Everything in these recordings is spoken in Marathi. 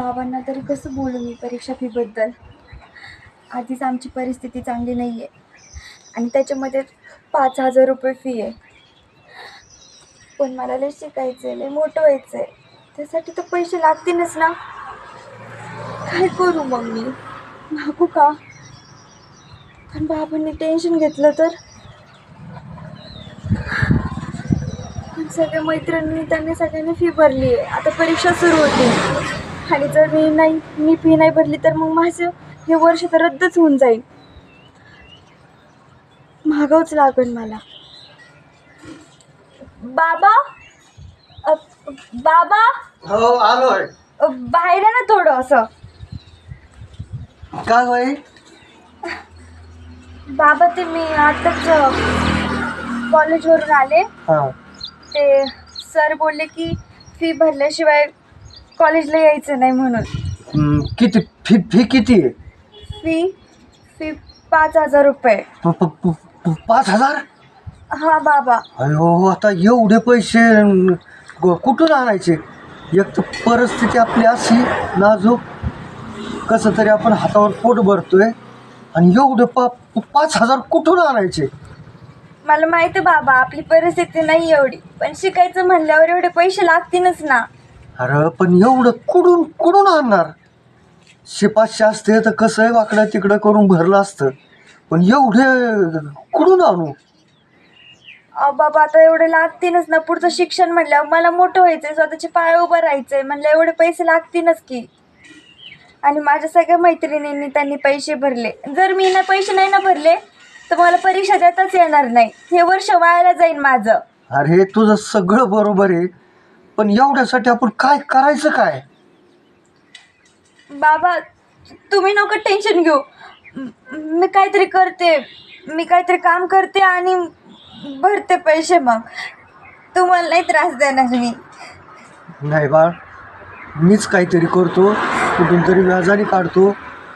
बाबांना तरी कसं बोलू मी परीक्षा फीबद्दल आधीच आमची परिस्थिती चांगली नाही आहे आणि त्याच्यामध्ये पाच हजार रुपये फी आहे. पण मला लय शिकायचं आहे लय मोठं व्हायचं आहे त्यासाठी तर पैसे लागतीलच ना. काय करू मग मी? मागू का? पण बाबांनी टेन्शन घेतलं तर? सगळ्या मैत्रिणींनी त्यांनी सगळ्यांनी फी भरली आहे आता परीक्षा सुरू होती. आणि जर मी नाही मी फी नाही भरली तर मग माझं हे वर्ष तर रद्दच होऊन जाईल. मागावंच लागेल मला. बाबा? अ, बाबा? हो आलोय अ, बाहेर आहे ना थोडं असं. काय बाई? बाबा ते मी आताच कॉलेजवरून आले. हा. ते सर बोलले की फी भरल्याशिवाय कॉलेजला यायचं नाही म्हणून. हम्म, किती? फी फी किती आहे? फी फी पाच हजार रुपये. प- प- प- प- पाच हजार? हा बाबा. अयो आता एवढे पैसे अं, ग- कुठून आणायचे? एक तर परिस्थिती आपली अशी नाजूक. कसं तरी आपण हातावर पोट भरतोय. आणि एवढे पा पाच हजार कुठून आणायचे? मला माहिती आहे बाबा आपली परिस्थिती नाही एवढी. पण शिकायचं म्हणल्यावर एवढे पैसे लागतीलच ना. अरे पण एवढं कुठून कुठून आणणार? शिपाशे असते तर कसं आहे वाकडं तिकडं करून भरलं असतं पण एवढे कुठून आणू? अहो बाबा आता एवढे लागतीलच ना. पुढचं शिक्षण म्हणल्यावर मला मोठं व्हायचंय स्वतःचे पाय उभं राहायचंय. म्हणलं एवढे पैसे लागतीलच की. आणि माझ्या सगळ्या मैत्रिणींनी त्यांनी पैसे भरले. जर मी ना पैसे नाही ना भरले तर मला परीक्षा देताच येणार नाही. हे वर्ष वायाला जाईल माझं. अरे तुझं सगळं बरोबर आहे. पण एवढ्यासाठी आपण काय करायचं काय? बाबा तुम्ही नको टेन्शन घेऊ. म- मी काहीतरी करते. मी काहीतरी काम करते आणि भरते पैसे मग. तुम्हाला नाही त्रास देणार मी. नाही बाळ मीच काहीतरी करतो कुठून तरी व्याजाने काढतो.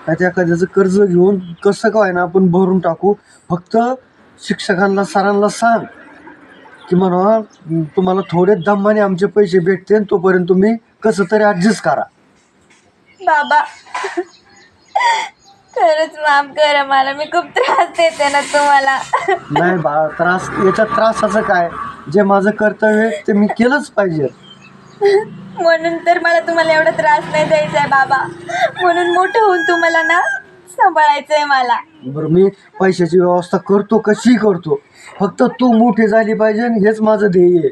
नाही तर एखाद्याचं कर्ज घेऊन कसं काय ना आपण भरून टाकू. फक्त शिक्षकांना सरांना सांग. की म्हणा तुम्हाला थोडे दमाने आमचे पैसे भेटते तोपर्यंत तुम्ही कसं तरी ॲडजस्ट करा. बाबा खरंच माफ करा मला मी खूप त्रास देते ना तुम्हाला. नाही बाळ त्रास याच्या त्रासाचं काय? जे माझं कर्तव्य आहे ते मी केलंच पाहिजे. म्हणून तर मला तुम्हाला एवढा त्रास नाही द्यायचा आहे बाबा. म्हणून मोठं होऊन तुम्हाला ना सांभाळायचं आहे मला. बरं मी पैशाची व्यवस्था करतो कशी करतो. फक्त तू मोठी झाली पाहिजे आणि हेच माझं ध्येय आहे.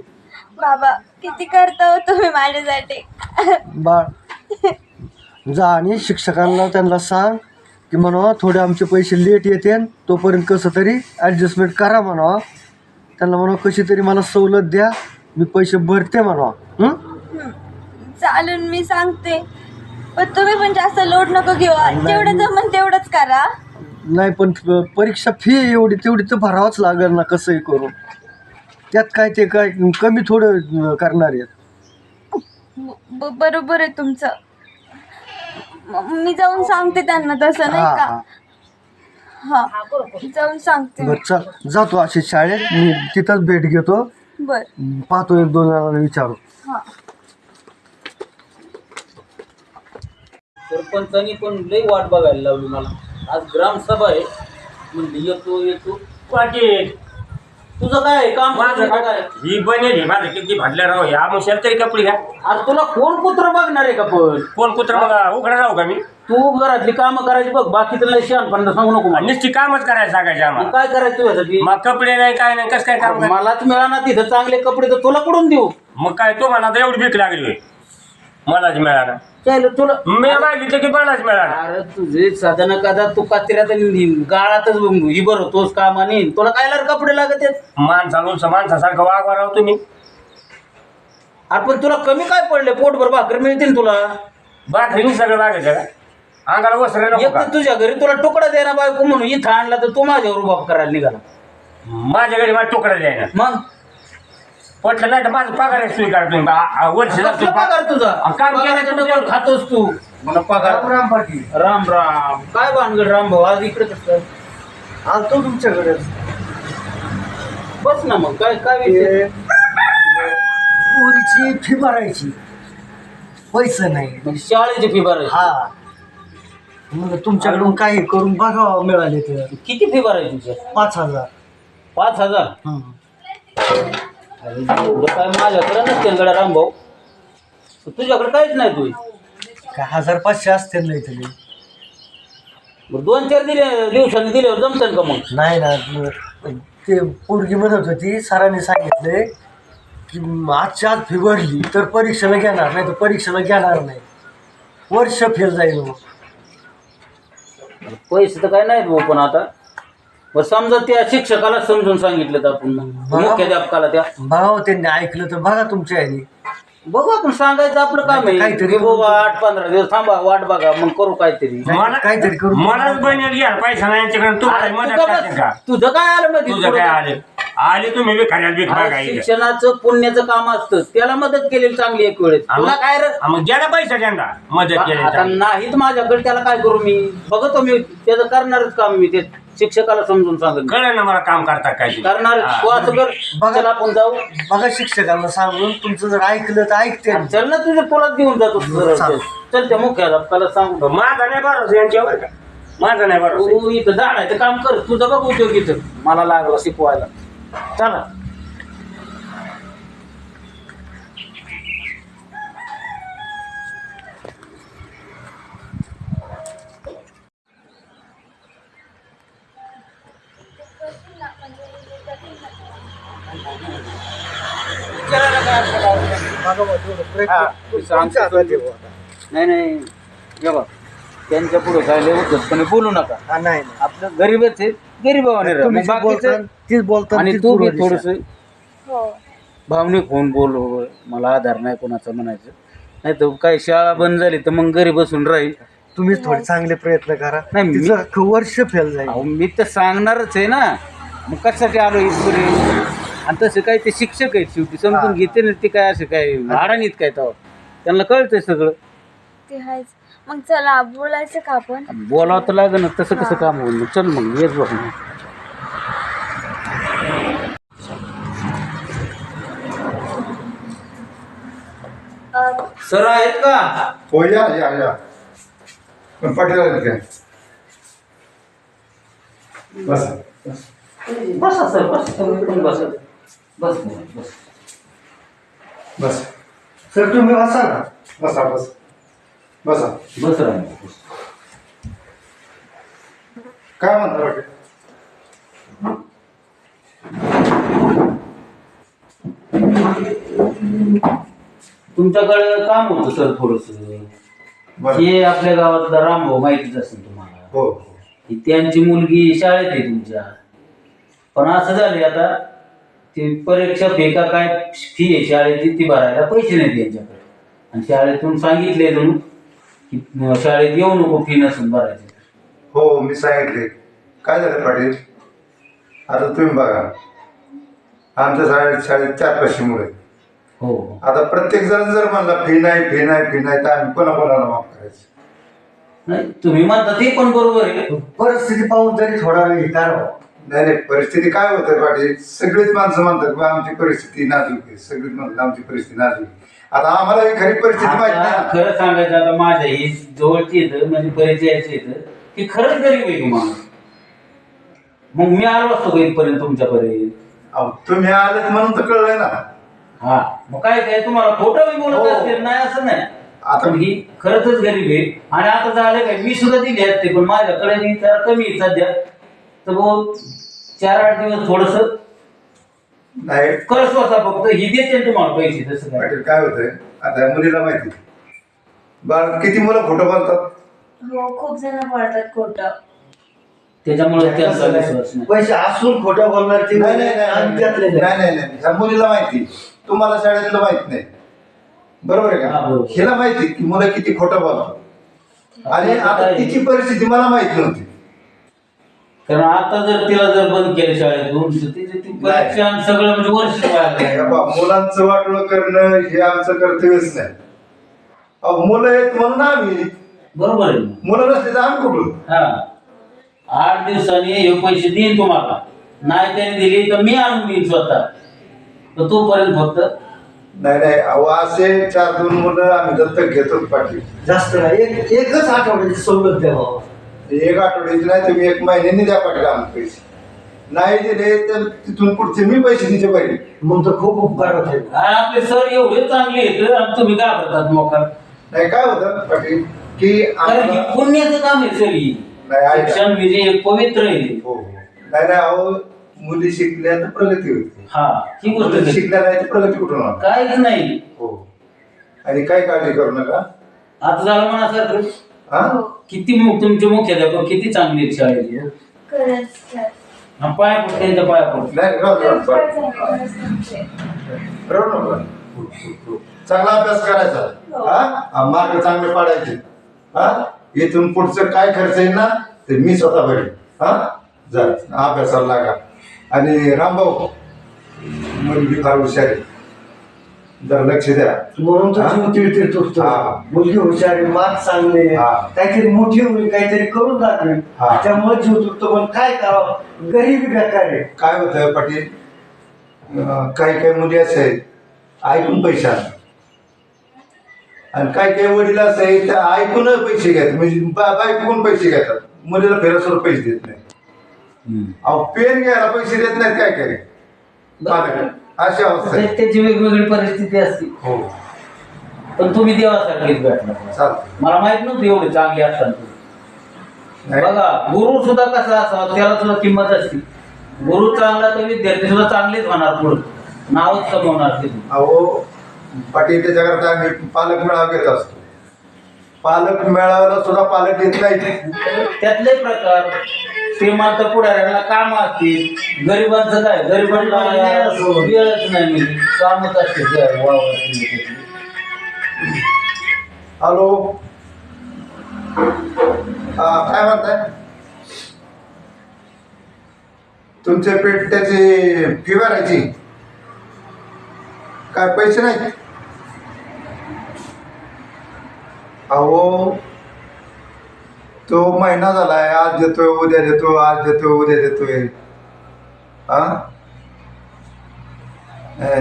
बाबा किती करता हो तुम्ही माझ्यासाठी? बाळ जा आणि शिक्षकांना त्यांना सांग की म्हणा थोडे आमचे पैसे लेट येते तोपर्यंत कसं तरी ॲडजस्टमेंट करा म्हणा. त्यांना म्हणा कशी तरी मला सवलत द्या मी पैसे भरते म्हणा. चालून मी सांगते. पण तुम्ही पण जास्त लोड नको घेऊ. जेवढं जमन तेवढंच करा. नाही पण प- परीक्षा फी एवढी तेवढी तर भरावंच लागेल ना कसंही करून त्यात काय ते काय कमी थोडं अं, करणार आहेत. ब- ब- बरोबर आहे तुमचं. म- मी जाऊन सांगते त्यांना तसं नाही हा, का? हा. हा जाऊन सांगते बरं चल. जातो अशी शाळेत. मी तिथंच भेट घेतो. बर. पाहतो एक दोन जणांना विचारू. हा. सरपंचानी पण लई वाट बघायला लावली मला. आज ग्रामसभा आहे. म्हणली येतो येतो. पाटील तुझं काय आहे? काम माझं काय? ही बनेल ही माझं किती भाडल्या राव? ह्या मशाल तरी कपडे घ्या. आज तुला कोण कुत्र बघणार आहे का पण? कोण कुत्र मग उघडा राहू का मी? तू घरातली कामं करायची बघ बाकी तर लय शहाणपणा सांगू नको मला. नुसती कामच करायला सांगायचे मग आम्हाला काय करायचं तुझ्यासाठी? मग कपडे नाही काय नाही कसं काय काम करायचं? मलाच मिळाना तिथं चांगले कपडे तर तुला कुठून देऊ? मग काय तो म्हणा एवढी भीक लागली होय. मलाच मिळाला. तुला मी मागितलं की मलाच मिळाला. अरे तुझे साधन कदा तू गाळातच ही कामाने तुला काय लार कपडे लागत आहेत? माणसासारखं वागवा राव तुम्ही. अरे पण तुला कमी काय पडले? पोटभर भाकर मिळतील तुला. बाकी सगळं लागायचं का? अंगाला वस्त्र नको एक का? तर तुझ्या घरी तुला तुकडा दे ना बायको म्हणून. इथं आणला तर तू माझ्यावर बाप करायला निघाला. माझ्या घरी मला तुकडा द्यायला. मग? पटलं नाही तर माझं पगार स्वीकार तुम्ही आ- आ- वर्ष कसला जातो पगार तुझा? काम केलं पगाराचं तर डबल खातोस तू. मला पगार राम राम पाटील. राम राम. काय भानगड राम भाऊ? आज इकडे कसं आलतो तुमच्याकडे. बस ना मग काय काय विषय? पोरीची फी भरायची. पैसे नाही. म्हणजे शाळेची फी भरायची. हा. मग तुमच्याकडून काही करून बघावं मिळाले तर. किती फी भरायची तुझ्या पाच हजार. पाच हजार? हं. अरे एवढं काय माझ्याकडे नसते गड्या रामभाऊ तुझ्याकडे काहीच नाही तू काय हजार पाचशे असतील नाही तरी बरं दोन चार दिले दिवसांनी दिल्यावर जमतं का मग? नाही ना म- ते पोरगी म्हणत होती सरांनी सांगितले की आजच्या आज फी भरली तर परीक्षेला घेणार नाही तर परीक्षेला घेणार नाही. वर्ष फेल जाईल मग. पैसे तर काय नाहीत भाऊ पण आता. बरं समजा त्या शिक्षकाला समजून सांगितलं तर आपण मुख्याध्यापकाला त्या बघावं त्यांनी ऐकलं तर बघा तुमच्या ह्यानी. बघू आपण सांगायचं आपलं काम आहे. काहीतरी की बाबा आठ पंधरा दिवस थांबा वाट बघा मग करू काहीतरी. मला काहीतरी करू. मलाच बहिणी घ्या पैसा नाही यांच्याकडे तू अरे काय मदत का करते बस? का? तुझं काय आलं तुझं काय आले? आले तुम्ही बी बी शिक्षणाचं पुण्याचं काम असतं. त्याला मदत केलेली चांगली एक वेळेस. तुला काय रे? मग गेला पैसा त्यांना. मदत केली आता नाहीत माझ्याकडे त्याला काय करू मी? बघतो मी. त्याचं करणारच काम मी ते शिक्षकाला समजून सांगत कळलं ना मला काम करता काय ते. करणार. तू असं कर बघा. चल आपण जाऊ. बघा शिक्षकांना सांगून तुमचं जर ऐकलं तर ऐकते. चल ना तुझं तुलाच घेऊन जातो. सरळ. चल त्या मुख्याध्यापकाला सांगू माझा नाही भरोसा यांच्यावर का? माझा नाही भरोसा. तू इथं जाण्याचं काम कर. तुझं बघ उद्योग इथं. मला लागला शिकवायला. चला हा, तुमच्या हातात आहे बुवा. नाही नाही हे बघ त्यांच्या पुढे काय उद्धटपणे बोलू नका नाही नाही. आपलं गरीबच आहे गरीबावाने. तुम्ही बाकीचं तीच बोलता आणि तू बी. थोडस हो भावनिक होऊन बोल हो. मला आधार नाही कोणाचा म्हणायचं नाही तर काही शाळा बंद झाली तर मग घरी बसून राहील तुम्हीच थोडे चांगले प्रयत्न करा नाही, वर्ष फेल जाईल मी तर सांगणारच आहे ना मग कशासाठी आलो इथपर्यंत आणि तसं काय ते शिक्षक आहेत शेवटी समजून घेते ना ते काय असं काय अडाणीत काय तेव्हा. त्यांना कळतंय सगळं. ते आहेच. मग चला बोलायचं का आपण? बोलावं तर लागेल ना तसं कसं काम होईल? मग चल मग येच बघ. मग. अं, सर आहेत का? हो या या या. पण पाटील आहेत काय बस बसा. सर बस तुम्ही पण बसा बस बस. बस. सर तुम्ही वाचा ना. बसा बस. बसा. बस काय म्हणता पाटील तुमच्याकडे काम होतं सर थोडस. हे आपल्या गावातला रामभाऊ माहितीच असेल तुम्हाला. हो. ही त्यांची मुलगी शाळेत आहे तुमच्या. पण असं झाले आता ती परीक्षा फी का काय फी आहे? शाळेची ती भरायला पैसे नाहीत त्यांच्याकडे आणि शाळेतून सांगितले जणू की शाळेत येऊ नको फी नसून भरायची. हो मी सांगितले काय झालं पाटील? आता तुम्ही बघा. आमच्या शाळेत शाळेत चार पाचशे मुलं आहेत. हो आता प्रत्येक जण जर म्हणला फी नाही फी नाही फी नाही तर आम्ही कोणा कोणाला माफ करायचं? नाही तुम्ही म्हणता ते पण बरोबर आहे. परिस्थिती पाहून तरी थोडा वेळ हे करावं नाही नाही परिस्थिती काय होते पाटील? सगळीच माणसं म्हणतात बा आमची परिस्थिती नाजूक आहे. सगळीच म्हणतात आमची परिस्थिती नाजूक आहे. आता आम्हाला ही खरी परिस्थिती माहिती नाही आता ना. खरं सांगायचं आता माझ्या ही जवळची येतं म्हणजे परिचयाची येतं ती खरंच गरीब आहे तुम्हाला मग मी आलो असतो का इथपर्यंत तुमच्यापर्यंत? अहो, तुम्ही आलेत म्हणून तर कळलंय ना. हा मग काय काय तुम्हाला खोटं मी बोलत हो. असतील? नाही असं नाही. आता ही खरंच गरीब आहे. आणि आता झालं काय मी सुद्धा दिली असते पण माझ्याकडे जरा कमी आहे सध्या. तर भाऊ चार आठ दिवस थोडस नाही. कर स्वतः फक्त ही देते तुम्हाला पैसे तसं काय? पाटील काय होतंय? आता मुलीला माहिती. बाळ किती मुलं खोटं बोलतात? हो खूप जण बोलतात खोटं. त्याच्यामुळे त्यांचा विश्वास नाही. पैसे असून खोटं बोलणार ते नाही नाही आणि नाही. त्यातले नाही नाही. नाही. नाही ह्या मुलीला माहिती. तुम्हाला शाळेतलं माहीत नाही. बरोबर आहे हा, का बरोबर. हिला माहिती की मुलं किती खोटं बोलतात. आणि आता तिची परिस्थिती मला माहीत नव्हती. कारण आता जर तिला जर बंद केलं शाळेतून तर तिचे ती परीक्षा आणि सगळं म्हणजे वर्ष हे व्हायला बा, मुलांचं वाटलं करणं हे आमचं कर्तव्यच नाही. अहो, मुलं आहेत म्हणून आम्ही बरोबर आहे. ना? मुलं नसले तर आम्ही कुठून हा. आठ दिवसांनी हे पैसे देईन तुम्हाला. नाही त्याने दिली तर मी आणून देईन स्वतः. तर तोपर्यंत फक्त नाही नाही अहो असे चार दोन मुलं आम्ही दत्तक घेतो पाटील. जास्त नाही. एक एकच आठवड्याची सवलत द्या बाबा. एक आठवड्याची नाही तुम्ही एक महिन्याने द्या पाटील आम्हाला पैसे. नाही दिले तर तिथून पुढचे मी पैसे तिचे पाहिजे मग तर खूप उपकार होते. आणि आपले सर एवढे चांगले आहेत आणि तुम्ही घाबरतात मोकार? नाही काय होतं पाटील की कारण हे आम्हाला- पुण्याचं काम आहे सर ही. नाही ऐका. शिक्षण म्हणजे एक पवित्र आहे. हो हो. नाही नाही अहो मुली शिकल्या तर प्रगती होते. हा ही गोष्ट मुली. शिकल्या नाही तर प्रगती कुठून होणार? काहीच नाही. हो. आणि काय काळजी करू नका. आता झालं म्हणा सर. हा? हो. किती मु- तुमचे मुख्याध्यापक किती चांगले आहेत शाळेचे? खरंच सर. हा, पाया पडतो त्यांच्या पाया नाही खरंच फार दे. चांगले खरंच तुमचे. रडू नका. चांगला अभ्यास करायचा. हो. हा मार्ग चांगले पाडायचे. हा? इथून पुढचं काय खर्च येईल ना ते मी स्वतः भरेन. हा? जा अभ्यासाला लागा. आणि रामभाऊ मुलगी फार हुशार आहे. जरा लक्ष द्या. म्हणून तर हा? जीव तिळतिळ तुटतो हा. मुलगी हुशार आहे मात चांगले हा. काहीतरी मोठी होईल काहीतरी करून दाखवेल. हा. त्यामुळे जीव तुटतो पण काय करावं? गरीबी बेकार आहे. काय होतं पाटील? अं, काही काही मुली असे आहेत ऐकून पैसे आणतात. आणि काही काही वडील असे आहेत त्या ऐकून पैसे घेतात. म्हणजे बा- बायकोकडून पैसे घेतात. मुलीला फेरसवर पैसे देत नाही अहो पेन घ्यायला पैसे देत नाहीत काय काय पालक अशी अवस्था आहे. त्याची वेगवेगळी परिस्थिती असते. हो. पण तुम्ही देवासारखेच भेटला चालतं मला माहीत नव्हतं एवढे चांगले असतात तुम्ही. नाही. बघा गुरु सुद्धा कसा असावा त्याला सुद्धा किंमत असते. गुरु चांगला तर विद्यार्थी सुद्धा चांगलेच होणार पुढे. नावच कमवणार ते. अहो पाटील त्याच्याकरता आम्ही पालक मेळावा घेत असतो. पालक मेळाव्याला सुद्धा पालक येत नाहीत. त्यातले प्रकार श्रीमंत पुढाऱ्यांना काम असतील गरिबांचं काय? गरिबांना वेळच नाही मिळते. कामच असते. हॅलो. हा काय म्हणताय? तुमच्या पेट्याची फी भरायची काय पैसे नाहीत? अहो तो महिना झाला आहे आज देतोय उद्या देतो आज देतो उद्या देतोय. हा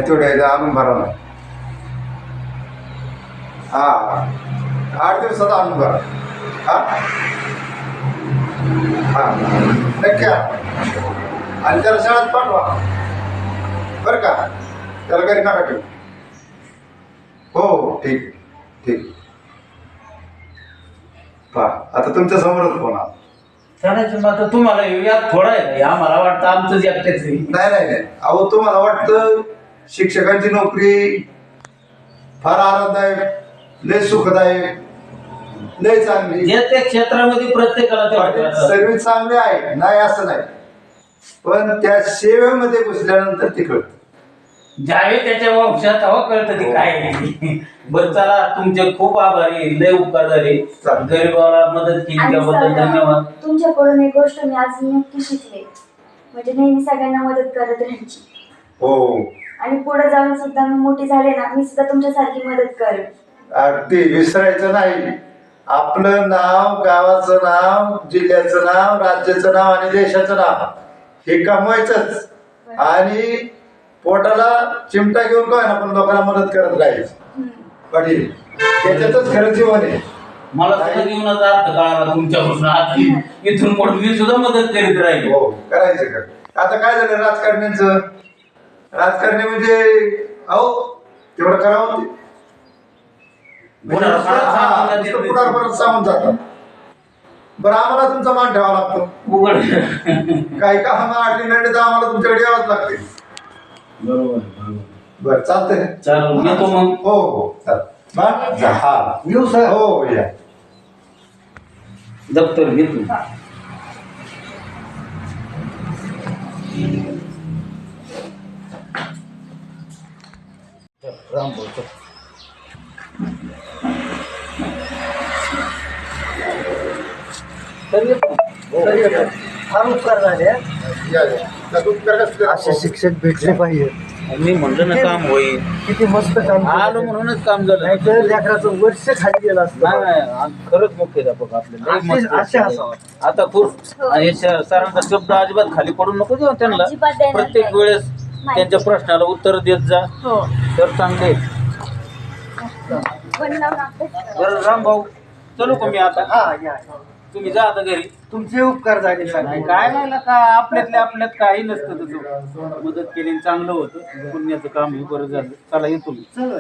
तेवढ्या आणून भरा ना. हा. आठ दिवसात आणून भरा. हा? हा. नक्की आणि. त्याला शाळेत पाठवा. बरं का? त्याला घरी नका ठेवू. हो, हो ठीक ठीक. पहा आता तुमच्या समोरच फोन आला मग आता तुम्हाला यात थोडा आहे का? आम्हाला वाटतं आमचंच एकट्याच आहे. नाही नाही नाही अहो तुम्हाला वाटतं शिक्षकांची नोकरी फार आरामदायक लय सुखदायक लय चांगली जे त्या क्षेत्रामध्ये प्रत्येकाला ते वाटतं. सर्विस चांगली आहे नाही असं नाही पण त्या सेवेमध्ये घुसल्यानंतर ते कळतं ज्यावेळी त्याच्या वंशात तेव्हा कळतं ते काय आहे. बरं चला तुमचे खूप आभारी लय उपकार झाले. चालेल. गरीबाला मदत केली आणि त्याबद्दल सर, धन्यवाद. तुमच्याकडून एक गोष्ट मी आज नक्की शिकले. म्हणजे नेहमी सगळ्यांना मदत करत राहायची. हो. आणि पुढे जाऊन सुद्धा मी मोठी झाले ना मी सुद्धा तुमच्यासारखी मदत करेन. अगदी विसरायचं नाही. आपलं नाव गावाचं नाव जिल्ह्याचं नाव राज्याचं नाव आणि देशाचं नाव हे कमवायचंच. आणि पोटाला चिमटा घेऊन काय ना पण लोकांना मदत करत हम्म. पाटील त्याच्यातच खरं जीवन आहे. मला सुद्धा जीवनाचा अर्थ कळाला तुमच्यापासून. आज इथून पुढे मी सुद्धा मदत करीत राहील. हो करायचं का? आता काय झालं राजकारण्यांचं? राजकारणी म्हणजे अहो तेवढं करावं म्हणजे पुढार परत हा, सांगून जातात. बरं आम्हाला तुमचा मान ठेवावा लागतो. उघड. काही का आम्हाला अडली तर आम्हाला तुमच्याकडे यावंच लागते. बरोबर बरोबर. बरं चालतंय. चालेल येतो मग. हो हो चाल मान जा, हा. येऊ सर हो हो, या. दप्तर घेतो तर येतो. सर, येतो. फार उपकार झाले हा. या या. असे? शिक्षक भेटले पाहिजे. मी म्हणलं ना काम होईल. किती मस्त काम आलो. म्हणूनच काम झालं. नाही तर लेकराचं वर्ष खाली गेलं असतं. नाही खरंच मुख्याध्यापक आपले. लय असे- मस्त असे आहेत. असावं. आता खूप सरांचा शब्द अजिबात खाली पडून नको देऊ त्यांना. प्रत्येक. वेळेस त्यांच्या प्रश्नाला उत्तर देत जा. हो. तर चांगले लावून अभ्यास बरं रामभाऊ चलू का मी आता? हा या. तुम्ही जा आता घरी. तुमचे उपकार झाले नाही काय नाही का आपल्यातल्या आपल्यात काही नसतं तुझं मदत केली आणि चांगलं होतं. पुण्याचं काम हे बरं झालं. चला येतो मी. चल